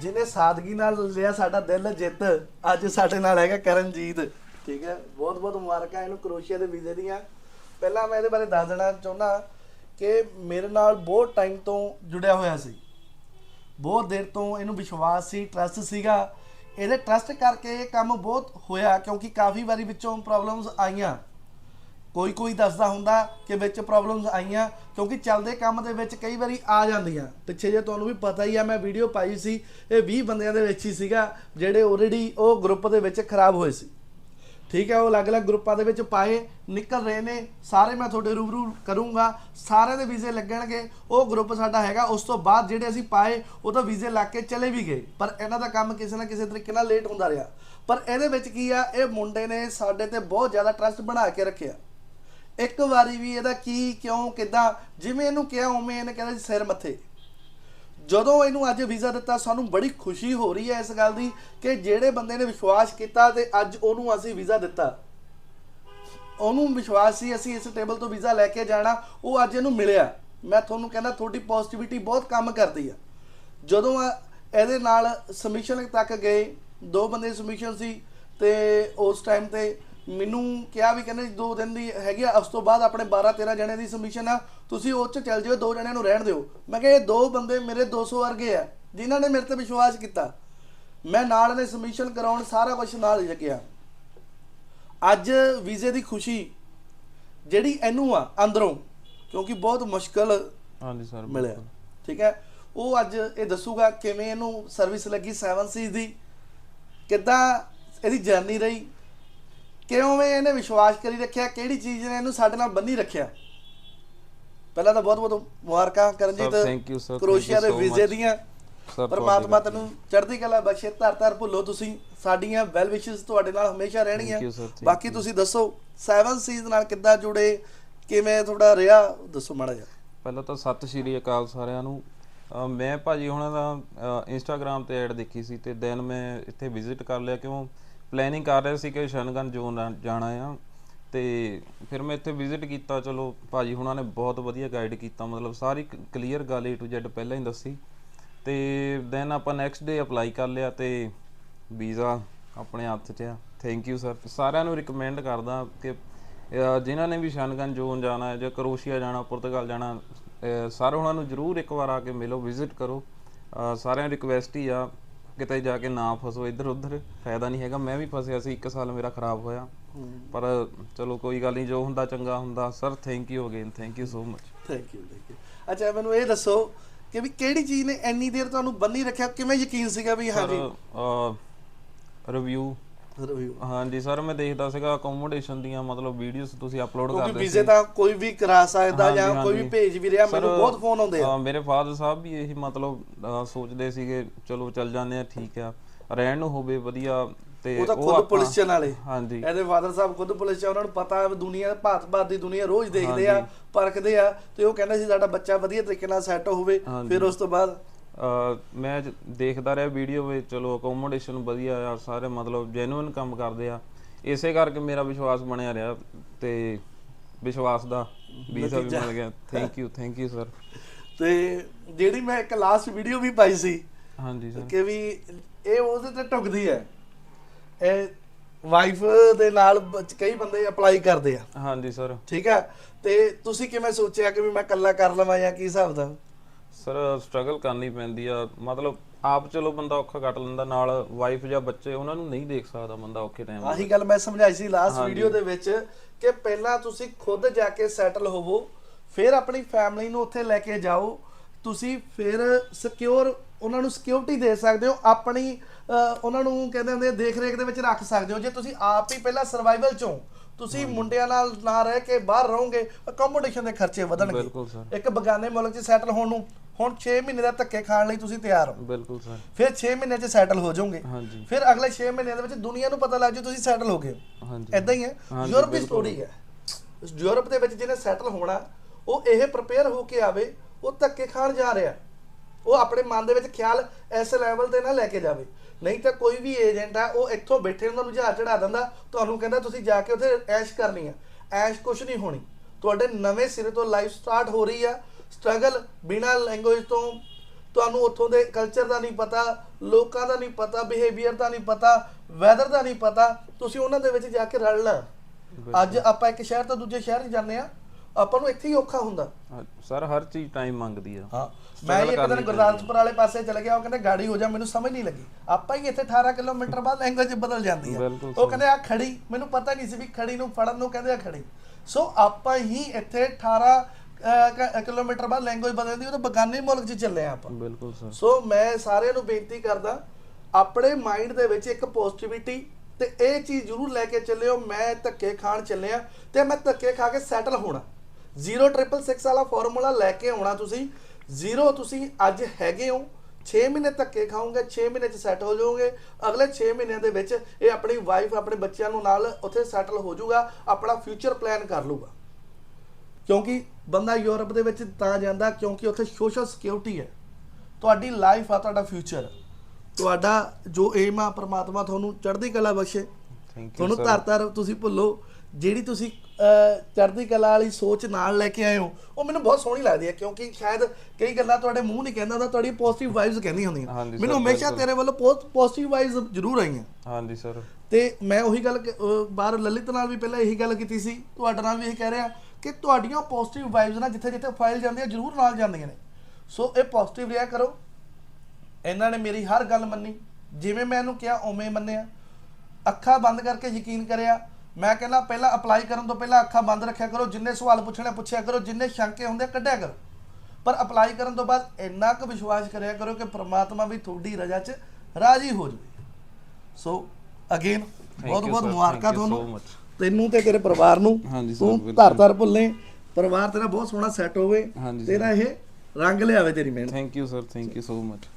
ਜਿਹਨੇ ਸਾਦਗੀ ਨਾਲ ਲਿਆ ਸਾਡਾ ਦਿਲ ਜਿੱਤ, ਅੱਜ ਸਾਡੇ ਨਾਲ ਹੈਗਾ ਕਰਨਜੀਤ। ਠੀਕ ਹੈ? ਬਹੁਤ ਬਹੁਤ ਮੁਬਾਰਕਾਂ ਇਹਨੂੰ ਕਰੋਸ਼ੀਆ ਦੇ ਵੀਜ਼ੇ ਦੀਆਂ। ਪਹਿਲਾਂ ਮੈਂ ਇਹਦੇ ਬਾਰੇ ਦੱਸ ਦੇਣਾ ਚਾਹੁੰਦਾ ਕਿ ਮੇਰੇ ਨਾਲ ਬਹੁਤ ਟਾਈਮ ਤੋਂ ਜੁੜਿਆ ਹੋਇਆ ਸੀ। ਬਹੁਤ ਦੇਰ ਤੋਂ ਇਹਨੂੰ ਵਿਸ਼ਵਾਸ ਸੀ ਟਰਸਟ ਸੀਗਾ। ਇਹਦੇ ਟਰਸਟ ਕਰਕੇ ਇਹ ਕੰਮ ਬਹੁਤ ਹੋਇਆ ਕਿਉਂਕਿ ਕਾਫੀ ਵਾਰੀ ਵਿੱਚੋਂ ਪ੍ਰੋਬਲਮਸ ਆਈਆਂ। ਕੋਈ ਕੋਈ ਦੱਸਦਾ ਹੁੰਦਾ ਕਿ ਵਿੱਚ ਪ੍ਰੋਬਲਮਸ ਆਈਆਂ, ਕਿਉਂਕਿ ਚੱਲਦੇ ਕੰਮ ਦੇ ਵਿੱਚ ਕਈ ਵਾਰੀ ਆ ਜਾਂਦੀਆਂ। ਪਿੱਛੇ ਜੇ ਤੁਹਾਨੂੰ ਵੀ ਪਤਾ ਹੀ ਆ, ਮੈਂ ਵੀਡੀਓ ਪਾਈ ਸੀ, ਇਹ 20 ਬੰਦਿਆਂ ਦੇ ਵਿੱਚ ਹੀ ਸੀਗਾ, ਜਿਹੜੇ ਆਲਰੇਡੀ ਉਹ ਗਰੁੱਪ ਦੇ ਵਿੱਚ ਖਰਾਬ ਹੋਏ ਸੀ। ਠੀਕ ਹੈ, ਉਹ ਅਲੱਗ-ਅਲੱਗ ਗਰੁੱਪਾਂ ਦੇ ਵਿੱਚ ਪਾਏ, ਨਿਕਲ ਰਹੇ ਨੇ, ਸਾਰੇ ਮੈਂ ਤੁਹਾਡੇ ਰੂਬਰੂ ਕਰੂੰਗਾ, ਸਾਰਿਆਂ ਦੇ ਵੀਜ਼ੇ ਲੱਗਣਗੇ, ਉਹ ਗਰੁੱਪ ਸਾਡਾ ਹੈਗਾ, ਉਸ ਤੋਂ ਬਾਅਦ ਜਿਹੜੇ ਅਸੀਂ ਪਾਏ, ਉਹ ਤਾਂ ਵੀਜ਼ੇ ਲੱਗ ਕੇ ਚਲੇ ਵੀ ਗਏ। ਪਰ ਇਹਨਾਂ ਦਾ ਕੰਮ ਕਿਸੇ ਨਾ ਕਿਸੇ ਤਰੀਕੇ ਨਾਲ ਲੇਟ ਹੁੰਦਾ ਰਿਹਾ। ਪਰ ਇਹਦੇ ਵਿੱਚ ਕੀ ਆ, ਇਹ ਮੁੰਡੇ ਨੇ ਸਾਡੇ ਤੇ ਬਹੁਤ ਜ਼ਿਆਦਾ ਟਰਸਟ ਬਣਾ ਕੇ ਰੱਖਿਆ। ਇੱਕ ਵਾਰੀ ਵੀ ਇਹਦਾ ਕੀ, ਕਿਉਂ, ਕਿਦਾਂ, ਜਿਵੇਂ ਇਹਨੂੰ ਕਿਹਾ, ਉਵੇਂ ਇਹਨੇ ਕਹਿੰਦਾ ਸਿਰ ਮੱਥੇ। ਜਦੋਂ ਇਹਨੂੰ ਅੱਜ ਵੀਜ਼ਾ ਦਿੱਤਾ, ਸਾਨੂੰ ਬੜੀ ਖੁਸ਼ੀ ਹੋ ਰਹੀ ਹੈ ਇਸ ਗੱਲ ਦੀ ਕਿ ਜਿਹੜੇ ਬੰਦੇ ਨੇ ਵਿਸ਼ਵਾਸ ਕੀਤਾ ਤੇ ਅੱਜ ਉਹਨੂੰ ਅਸੀਂ ਵੀਜ਼ਾ ਦਿੱਤਾ। ਉਹਨੂੰ ਵਿਸ਼ਵਾਸ ਸੀ, ਅਸੀਂ ਇਸ ਟੇਬਲ ਤੋਂ ਵੀਜ਼ਾ ਲੈ ਕੇ ਜਾਣਾ, ਉਹ ਅੱਜ ਇਹਨੂੰ ਮਿਲਿਆ। ਮੈਂ ਤੁਹਾਨੂੰ ਕਹਿੰਦਾ, ਤੁਹਾਡੀ ਪੋਜ਼ਿਟਿਵਿਟੀ ਬਹੁਤ ਕੰਮ ਕਰਦੀ ਆ। ਜਦੋਂ ਇਹਦੇ ਨਾਲ ਸਬਮਿਸ਼ਨ ਤੱਕ ਗਏ, ਦੋ ਬੰਦੇ ਸਬਮਿਸ਼ਨ ਸੀ ਤੇ ਉਸ ਟਾਈਮ ਤੇ ਮੈਨੂੰ ਕਿਹਾ ਵੀ ਕਹਿੰਦੇ ਦੋ ਦਿਨ ਦੀ ਹੈਗੀ ਆ ਉਸ ਤੋਂ ਬਾਅਦ ਆਪਣੇ 12 13 ਜਣੇ ਦੀ ਸਬਮਿਸ਼ਨ ਆ ਤੁਸੀਂ ਉਹ ਚ ਚੱਲ ਜਿਓ ਦੋ ਜਣਿਆਂ ਨੂੰ ਰਹਿਣ ਦਿਓ। ਮੈਂ ਕਿਹਾ ਇਹ ਦੋ ਬੰਦੇ ਮੇਰੇ 200 ਵਰਗੇ ਆ ਜਿਨ੍ਹਾਂ ਨੇ ਮੇਰੇ ਤੇ ਵਿਸ਼ਵਾਸ ਕੀਤਾ। ਮੈਂ ਨਾਲ ਨੇ ਸਬਮਿਸ਼ਨ ਕਰਾਉਣ ਸਾਰਾ ਕੁਝ ਨਾਲ ਹੀ ਲੱਗਿਆ। ਅੱਜ ਵੀਜ਼ੇ ਦੀ ਖੁਸ਼ੀ ਜਿਹੜੀ ਇਹਨੂੰ ਆ ਅੰਦਰੋਂ ਕਿਉਂਕਿ ਬਹੁਤ ਮੁਸ਼ਕਲ ਹਾਂਜੀ ਸਰ ਮਿਲਿਆ। ਠੀਕ ਹੈ? ਉਹ ਅੱਜ ਇਹ ਦੱਸੂਗਾ ਕਿਵੇਂ ਇਹਨੂੰ ਸਰਵਿਸ ਲੱਗੀ 7 ਸੀ ਦੀ ਕਿੱਦਾਂ ਇਹਦੀ ਜਰਨੀ ਰਹੀ। ਕਿਉਂ ਇਹਨੇ ਵਿਸ਼ਵਾਸ ਕਰੀ ਰੱਖਿਆ? ਕਿਹੜੀ ਚੀਜ਼ ਨੇ ਇਹਨੂੰ ਸਾਡੇ ਨਾਲ ਬੰਨੀ ਰੱਖਿਆ? ਪਹਿਲਾਂ ਤਾਂ ਬਹੁਤ ਬਹੁਤ ਮੁਬਾਰਕਾਂ ਕਰਨਜੀਤ ਕਰੋਸ਼ੀਆ ਦੇ ਵੀਜ਼ੇ. ਦੀਆਂ ਪਰਮਾਤਮਾ ਤੈਨੂੰ ਚੜ੍ਹਦੀ ਕਲਾ ਬਖਸ਼ੇ ਧਰ ਧਰ ਭੁੱਲੋ ਤੁਸੀਂ। ਸਾਡੀਆਂ ਵੈਲ ਵਿਸ਼ੇਸ ਤੁਹਾਡੇ ਨਾਲ ਹਮੇਸ਼ਾ ਰਹਿਣਗੀਆਂ। ਬਾਕੀ. ਤੁਸੀਂ ਦੱਸੋ 7 ਸੀਜ਼ ਨਾਲ ਕਿੱਦਾਂ ਜੁੜੇ? ਕਿਵੇਂ ਤੁਹਾਡਾ ਰਿਹਾ? ਦੱਸੋ ਮਾੜਾ ਜਿਹਾ। ਪਹਿਲਾਂ ਤਾਂ ਸਤਿ ਸ਼੍ਰੀ ਅਕਾਲ ਸਾਰਿਆਂ ਨੂੰ। ਮੈਂ ਭਾਜੀ ਹੁਣਾਂ ਦਾ ਇੰਸਟਾਗ੍ਰam ਤੇ ਐਡ ਦੇਖੀ ਸੀ ਤੇ ਦੈਨ ਮੈਂ ਇੱਥੇ ਵਿਜ਼ਿਟ ਕਰ ਲਿਆ ਕਿਉਂ? ਪਲੈਨਿੰਗ ਕਰ ਰਿਹਾ ਸੀ ਕਿ ਸ਼ਨਗਨ ਜੋਨ ਜਾਣਾ ਆ। ਤੇ ਫਿਰ ਮੈਂ ਇੱਥੇ ਵਿਜ਼ਿਟ ਕੀਤਾ, ਚਲੋ ਭਾਜੀ ਹੁਣਾਂ ਨੇ ਬਹੁਤ ਵਧੀਆ ਗਾਈਡ ਕੀਤਾ। ਮਤਲਬ ਸਾਰੀ ਕਲੀਅਰ ਗੱਲ ਏ ਟੂ Z ਪਹਿਲਾਂ ਹੀ ਦੱਸੀ। ਤੇ ਦੈਨ ਆਪਾਂ ਨੈਕਸਟ ਡੇ ਅਪਲਾਈ ਕਰ ਲਿਆ ਤੇ ਵੀਜ਼ਾ ਆਪਣੇ ਹੱਥ 'ਚ ਆ। ਥੈਂਕ ਯੂ ਸਰ ਸਾਰਿਆਂ ਨੂੰ ਰਿਕਮੈਂਡ ਕਰਦਾ ਕਿ, ਅਹ, ਜਿਨ੍ਹਾਂ ਨੇ ਵੀ ਸ਼ਨਗਨ ਜੋਨ ਜਾਣਾ ਹੈ ਜਾਂ ਕਰੋਸ਼ੀਆ ਜਾਣਾ, ਪੁਰਤਗਾਲ ਜਾਣਾ, ਅਹ, ਸਾਰੇ ਉਹਨਾਂ ਨੂੰ ਜਰੂਰ ਇੱਕ ਵਾਰ ਆ ਕੇ ਮਿਲੋ ਵਿਜ਼ਿਟ ਕਰੋ। ਸਾਰਿਆਂ ਨੂੰ ਰਿਕਵੈਸਟ ਹੀ ਆ। ਕਿਤੇ ਜਾ ਕੇ ਨਾ ਫਸੋ ਇੱਧਰ ਉੱਧਰ ਫਾਇਦਾ ਨਹੀਂ ਹੈਗਾ। ਮੈਂ ਵੀ ਫਸਿਆ ਸੀ 1 ਸਾਲ ਮੇਰਾ ਖਰਾਬ ਹੋਇਆ। ਪਰ ਚਲੋ ਕੋਈ ਗੱਲ ਨਹੀਂ ਜੋ ਹੁੰਦਾ ਚੰਗਾ ਹੁੰਦਾ। Sir thank you again thank you so much thank you thank you ਅੱਛਾ ਮੈਨੂੰ ਇਹ ਦੱਸੋ ਕਿ ਵੀ ਕਿਹੜੀ ਚੀਜ਼ ਨੇ ਇੰਨੀ ਦੇਰ ਤੁਹਾਨੂੰ ਬੰਨੀ ਰੱਖਿਆ? ਕਿਵੇਂ ਯਕੀਨ ਸੀਗਾ ਵੀ ਹਾਂਜੀ? ਸਰ ਰਿਵਿਊ ਹਾਂਜੀ ਸਰ ਮੈਂ ਦੇਖਦਾ ਸੀਗਾ ਅਕੋਮੋਡੇਸ਼ਨ ਦੀਆਂ ਮਤਲਬ ਵੀਡੀਓਜ਼ ਤੁਸੀਂ ਅਪਲੋਡ ਕਿਉਂਕਿ ਕਰਦੇ ਵੀਜ਼ੇ ਤਾਂ ਕੋਈ ਵੀ ਕਰਾ ਸਕਦਾ ਜਾਂ ਕੋਈ ਵੀ। ਭੇਜ ਵੀ ਰਿਹਾ ਮੈਨੂੰ ਬਹੁਤ ਫੋਨ ਆਉਂਦੇ ਆ। ਮੇਰੇ ਫਾਦਰ ਸਾਹਿਬ ਵੀ ਇਹੀ ਮਤਲਬ ਸੋਚਦੇ ਸੀਗੇ ਚਲੋ ਚੱਲ ਜਾਂਦੇ ਆ ਠੀਕ ਆ। ਰਹਿਣ ਨੂੰ ਹੋਵੇ ਵਧੀਆ ਤੇ ਉਹ ਤਾਂ ਖੁਦ ਪੁਲਿਸ ਚੈਨਲ ਵਾਲੇ ਹਾਂਜੀ। ਇਹਦੇ ਫਾਦਰ ਸਾਹਿਬ ਖੁਦ ਪੁਲਿਸ ਚ ਉਹਨਾਂ ਨੂੰ ਪਤਾ ਹੈ ਦੁਨੀਆ ਭਾਤ-ਭਾਤ ਦੀ ਦੁਨੀਆ ਰੋਜ਼ ਦੇਖਦੇ ਆ ਪਰਖਦੇ ਆ ਤੇ ਉਹ ਕਹਿੰਦੇ ਸੀ ਸਾਡਾ ਬੱਚਾ ਵਧੀਆ ਤਰੀਕੇ ਨਾਲ ਸੈੱਟ ਹੋਵੇ। ਫਿਰ ਉਸ ਤੋਂ ਬਾਅਦ ਮੈਂ ਦੇਖਦਾ ਰਿਹਾ ਵੀਡੀਓ ਵਿੱਚ ਚਲੋ ਅਕੋਮੋਡੇਸ਼ਨ ਵਧੀਆ ਆ ਸਾਰੇ ਮਤਲਬ ਜੈਨੂਇਨ ਕੰਮ ਕਰਦੇ ਆ। ਇਸੇ ਕਰਕੇ ਮੇਰਾ ਵਿਸ਼ਵਾਸ ਬਣਿਆ ਰਿਹਾ ਤੇ ਵਿਸ਼ਵਾਸ ਦਾ ਵੀਜ਼ਾ ਵੀ। ਮਿਲ ਗਿਆ। Thank you thank you sir ਤੇ ਜਿਹੜੀ ਮੈਂ ਇੱਕ ਲਾਸਟ ਵੀਡੀਓ ਵੀ ਪਾਈ ਸੀ ਹਾਂਜੀ ਸਰ ਕਿ ਵੀ ਇਹ ਉਹਦੇ ਤੇ ਟੁਕਦੀ ਹੈ। ਇਹ ਵਾਈਫ ਦੇ ਨਾਲ ਕਈ ਬੰਦੇ ਅਪਲਾਈ ਕਰਦੇ ਆ। ਹਾਂਜੀ ਸਰ ਠੀਕ ਆ? ਤੇ ਤੁਸੀਂ ਕਿਵੇਂ ਸੋਚਿਆ ਕਿ ਵੀ ਮੈਂ ਇਕੱਲਾ ਕਰ ਲਵਾਂ ਜਾਂ ਕੀ ਹਿਸਾਬ ਦਾ? ਸਰ ਸਟਰਗਲ ਕਰਨੀ ਪੈਂਦੀ ਆ। ਮਤਲਬ ਆਪ ਚਲੋ ਬੰਦਾ ਔਖਾ ਕੱਟ ਲੈਂਦਾ ਨਾਲ ਵਾਈਫ ਜਾਂ ਬੱਚੇ ਉਹਨਾਂ ਨੂੰ ਨਹੀਂ ਦੇਖ ਸਕਦਾ ਬੰਦਾ ਔਖੇ ਟਾਈਮ ਆਹੀ ਗੱਲ ਮੈਂ ਸਮਝਾਈ ਸੀ ਲਾਸਟ। ਵੀਡੀਓ ਦੇ ਵਿੱਚ ਕਿ ਪਹਿਲਾਂ ਤੁਸੀਂ ਖੁਦ ਜਾ ਕੇ ਸੈਟਲ ਹੋਵੋ ਫਿਰ ਆਪਣੀ ਫੈਮਿਲੀ ਨੂੰ ਉੱਥੇ ਲੈ ਕੇ ਜਾਓ ਤੁਸੀਂ ਫਿਰ ਸਿਕਿਉਰ ਉਹਨਾਂ ਨੂੰ ਸਿਕਿਉਰਿਟੀ ਦੇ ਸਕਦੇ ਹੋ ਆਪਣੀ ਉਹਨਾਂ ਨੂੰ ਕਹਿੰਦੇ ਹੁੰਦੇ ਦੇਖ ਰੇਖ ਦੇ ਵਿੱਚ ਰੱਖ ਸਕਦੇ ਹੋ। ਜੇ ਤੁਸੀਂ ਆਪ ਹੀ ਪਹਿਲਾਂ ਸਰਵਾਈਵਲ ਚੋਂ ਤੁਸੀਂ ਮੁੰਡਿਆਂ ਨਾਲ ਨਾ ਰਹਿ ਕੇ ਬਾਹਰ ਰਹੋਗੇ ਅਕੋਮੋਡੇਸ਼ਨ ਦੇ ਖਰਚੇ ਵਧਣਗੇ। ਇੱਕ ਬਗਾਨੇ ਮੁਲਕ 'ਚ ਸੈਟਲ ਹੋਣ ਨੂੰ ਹੁਣ 6 ਮਹੀਨੇ ਦਾ ਧੱਕੇ ਖਾਣ ਲਈ ਤੁਸੀਂ ਤਿਆਰ ਹੋ। ਬਿਲਕੁਲ ਸਰ। ਫਿਰ 6 ਮਹੀਨੇ 'ਚ ਸੈਟਲ ਹੋ ਜਾਓਗੇ। ਹਾਂਜੀ। ਫਿਰ ਅਗਲੇ 6 ਮਹੀਨਿਆਂ ਦੇ ਵਿੱਚ ਦੁਨੀਆ ਨੂੰ ਪਤਾ ਲੱਗ ਜੂ ਤੁਸੀਂ ਸੈਟਲ ਹੋ ਗਏ। ਹਾਂਜੀ। ਏਦਾਂ ਹੀ ਹੈ। ਯੂਰਪ ਦੀ। ਸਟੋਰੀ ਹੈ। ਯੂਰਪ ਦੇ ਵਿੱਚ ਜਿਹਨੇ ਸੈਟਲ ਹੋਣਾ ਉਹ ਇਹ ਪ੍ਰਿਪੇਅਰ ਹੋ ਕੇ ਆਵੇ ਉਹ ਧੱਕੇ ਖਾਣ ਜਾ ਰਿਹਾ। ਉਹ ਆਪਣੇ ਮਨ ਦੇ ਵਿੱਚ ਖਿਆਲ ਇਸ ਲੈਵਲ ਤੇ ਨਾ ਲੈ ਕੇ ਜਾਵੇ। ਨਹੀਂ ਤਾਂ ਕੋਈ ਵੀ ਏਜੰਟ ਆ ਉਹ ਇੱਥੋਂ ਬੈਠੇ ਉਹਨਾਂ ਨੂੰ ਜਹਾਜ਼ ਚੜਾ ਦਿੰਦਾ ਤੁਹਾਨੂੰ ਕਹਿੰਦਾ ਤੁਸੀਂ ਜਾ ਕੇ ਉੱਥੇ ਐਸ਼ ਕਰਨੀ ਆ। ਐਸ਼ ਕੁਛ ਨਹੀਂ ਹੋਣੀ। ਤੁਹਾਡੇ ਨਵੇਂ ਸਿਰੇ ਤੋਂ ਲਾਈਫ ਸਟਾਰਟ ਹੋ ਰਹੀ ਆ। ਸਟਰਗਲ ਬਿਨਾ ਲੈਂਗੁਏਜ ਤੋਂ ਤੁਹਾਨੂੰ ਉੱਥੋਂ ਦੇ ਕਲਚਰ ਦਾ ਨਹੀਂ ਪਤਾ ਲੋਕਾਂ ਦਾ ਨਹੀਂ ਪਤਾ ਬਿਹੇਵੀਅਰ ਦਾ ਨਹੀਂ ਪਤਾ ਵੈਦਰ ਦਾ ਨਹੀਂ ਪਤਾ। ਤੁਸੀਂ ਉਹਨਾਂ ਦੇ ਵਿੱਚ ਜਾ ਕੇ ਰਲਣਾ ਅੱਜ ਆਪਾਂ ਇੱਕ ਸ਼ਹਿਰ ਤੋਂ ਦੂਜੇ ਸ਼ਹਿਰ ਜਾਂਦੇ ਆ। ਆਪਾਂ ਨੂੰ ਇੱਥੇ ਹੀ ਔਖਾ ਹੁੰਦਾ। ਸਰ ਹਰ ਚੀਜ਼ ਟਾਈਮ ਮੰਗਦੀ ਆ। ਹਾਂ ਮੈਂ ਇੱਕ ਦਿਨ ਗੁਰਦਾਸਪੁਰ ਵਾਲੇ ਪਾਸੇ ਚਲੇ ਗਿਆ ਉਹ ਕਹਿੰਦੇ ਗਾੜੀ ਹੋ ਜਾ ਮੈਨੂੰ ਸਮਝ ਨਹੀਂ ਲੱਗੀ। ਆਪਾਂ ਹੀ ਇੱਥੇ 18 ਕਿਲੋਮੀਟਰ ਬਾਅਦ ਲੈਂਗੁਏਜ ਬਦਲ ਜਾਂਦੀ ਆ। ਉਹ ਕਹਿੰਦੇ ਆ ਖੜੀ ਮੈਨੂੰ ਪਤਾ ਨਹੀਂ ਸੀ ਵੀ ਖੜੀ ਨੂੰ ਫੜਨ ਨੂੰ ਕਹਿੰਦੇ ਆ ਖੜੀ। ਸੋ ਆਪਾਂ ਹੀ ਇੱਥੇ 18 ਅਹ, ਕ- ਕਿਲੋਮੀਟਰ ਬਾਅਦ ਲੈਂਗੁਏਜ ਬਦਲਦੀ ਉਹ ਤਾਂ ਬਗਾਨੇ ਮੁਲਕ 'ਚ ਚੱਲੇ ਆ ਆਪਾਂ। ਬਿਲਕੁਲ ਸਰ। ਸੋ ਮੈਂ ਸਾਰਿਆਂ ਨੂੰ ਬੇਨਤੀ ਕਰਦਾ ਆਪਣੇ ਮਾਈਂਡ ਦੇ ਵਿੱਚ ਇੱਕ ਪੋਜ਼ਿਟਿਵਿਟੀ ਤੇ ਇਹ ਚੀਜ਼ ਜ਼ਰੂਰ ਲੈ ਕੇ ਚੱਲਿਓ ਮੈਂ ਧੱਕੇ ਖਾਣ ਚੱਲਿਆ ਤੇ ਮੈਂ ਧੱਕੇ ਖਾ ਕੇ ਸੈਟਲ ਹੋਣਾ। 0666 ਵਾਲਾ ਫਾਰਮੂਲਾ ਲੈ ਕੇ ਆਉਣਾ ਤੁਸੀਂ। ਜ਼ੀਰੋ ਤੁਸੀਂ ਅੱਜ ਹੈਗੇ ਹੋ 6 ਮਹੀਨੇ ਧੱਕੇ ਖਾਓਗੇ 6 ਮਹੀਨੇ ਚ ਸੈਟ ਹੋ ਜਾਓਗੇ। ਅਗਲੇ 6 ਮਹੀਨਿਆਂ ਦੇ ਵਿੱਚ ਇਹ ਆਪਣੀ ਵਾਈਫ ਆਪਣੇ ਬੱਚਿਆਂ ਨੂੰ ਨਾਲ ਉੱਥੇ ਸੈਟਲ ਹੋ ਜਾਊਗਾ ਆਪਣਾ ਫਿਊਚਰ ਪਲਾਨ ਕਰ ਲੂਗਾ ਕਿਉਂਕਿ ਬੰਦਾ ਯੂਰਪ ਦੇ ਵਿੱਚ ਤਾਂ ਜਾਂਦਾ ਕਿਉਂਕਿ ਉੱਥੇ ਸੋਸ਼ਲ ਸਿਕਿਉਰਿਟੀ ਹੈ। ਤੁਹਾਡੀ ਲਾਈਫ ਆ ਤੁਹਾਡਾ ਫਿਊਚਰ ਤੁਹਾਡਾ ਜੋ ਏਮ ਆ ਪ੍ਰਮਾਤਮਾ ਤੁਹਾਨੂੰ ਚੜ੍ਹਦੀ ਕਲਾ ਬਖਸ਼ੇ। ਥੈਂਕ ਯੂ ਤੁਹਾਨੂੰ ਧਰ ਧਰ ਤੁਸੀਂ ਭੁੱਲੋ। ਜਿਹੜੀ ਤੁਸੀਂ ਚੜ੍ਹਦੀ ਕਲਾ ਵਾਲੀ ਸੋਚ ਨਾਲ ਲੈ ਕੇ ਆਏ ਹੋ। ਉਹ ਮੈਨੂੰ ਬਹੁਤ ਸੋਹਣੀ ਲੱਗਦੀ ਹੈ ਕਿਉਂਕਿ ਸ਼ਾਇਦ ਕਈ ਗੱਲਾਂ ਤੁਹਾਡੇ ਮੂੰਹ ਨਹੀਂ ਕਹਿੰਦਾ ਹੁੰਦਾ ਤੁਹਾਡੀ ਪੋਜ਼ਿਟਿਵ ਵਾਈਬਸ ਕਹਿੰਦੀਆਂ ਹੁੰਦੀਆਂ। ਮੈਨੂੰ ਹਮੇਸ਼ਾ। ਤੇਰੇ ਵੱਲੋਂ ਪੋਜ਼ਿਟਿਵ ਵਾਈਬਸ ਜ਼ਰੂਰ ਆਈਆਂ। ਹਾਂਜੀ ਸਰ। ਤੇ ਮੈਂ ਉਹੀ ਗੱਲ ਬਾਹਰ ਲਲਿਤ ਨਾਲ ਵੀ ਪਹਿਲਾਂ ਇਹੀ ਗੱਲ ਕੀਤੀ ਸੀ। ਤੁਹਾਡੇ ਨਾਲ ਵੀ ਇਹ ਕਹਿ ਰਿਹਾ ਕਿ ਤੁਹਾਡੀਆਂ ਪੋਜ਼ਿਟਿਵ ਵਾਈਬਸ ਨਾ ਜਿੱਥੇ ਜਿੱਥੇ ਫਾਈਲ ਜਾਂਦੀ ਹੈ ਜ਼ਰੂਰ ਨਾਲ ਜਾਂਦੀਆਂ ਨੇ। ਸੋ ਇਹ ਪੋਜ਼ਿਟਿਵ ਰਿਹਾ ਕਰੋ। ਇਹਨਾਂ ਨੇ ਮੇਰੀ ਹਰ ਗੱਲ ਮੰਨੀ। ਜਿਵੇਂ ਮੈਂ ਇਹਨੂੰ ਕਿਹਾ ਉਵੇਂ ਮੰਨਿਆ। ਅੱਖਾਂ ਬੰਦ ਕਰਕੇ ਯਕੀਨ ਕਰਿਆ। ਮੈਂ ਕਹਿੰਦਾ ਪਹਿਲਾਂ ਅਪਲਾਈ ਕਰਨ ਤੋਂ ਪਹਿਲਾਂ ਅੱਖਾਂ ਬੰਦ ਰੱਖਿਆ ਕਰੋ ਜਿੰਨੇ ਸਵਾਲ ਪੁੱਛਣੇ ਪੁੱਛਿਆ ਕਰੋ ਜਿੰਨੇ ਸ਼ੰਕੇ ਹੁੰਦੇ ਕੱਢਿਆ ਕਰੋ ਪਰ ਅਪਲਾਈ ਕਰਨ ਤੋਂ ਬਾਅਦ ਇੰਨਾ ਕੁ ਵਿਸ਼ਵਾਸ ਕਰਿਆ ਕਰੋ ਕਿ ਪ੍ਰਮਾਤਮਾ ਵੀ ਤੁਹਾਡੀ ਰਜ਼ਾ 'ਚ ਰਾਜੀ ਹੋ ਜਾਵੇ ਸੋ ਅਗੇਨ ਬਹੁਤ ਬਹੁਤ. ਮੁਬਾਰਕਾਂ ਤੁਹਾਨੂੰ. ਤੈਨੂੰ ਤੇ ਤੇਰੇ ਪਰਿਵਾਰ ਨੂੰ ਤੂੰ। ਧਰ ਧਰ ਭੁੱਲੇ ਪਰਿਵਾਰ ਤੇਰਾ ਬਹੁਤ ਸੋਹਣਾ ਸੈੱਟ ਹੋਵੇ. ਤੇਰਾ ਇਹ ਰੰਗ ਲਿਆਵੇ ਤੇਰੀ ਮਿਹਨਤ thank you sir thank you so much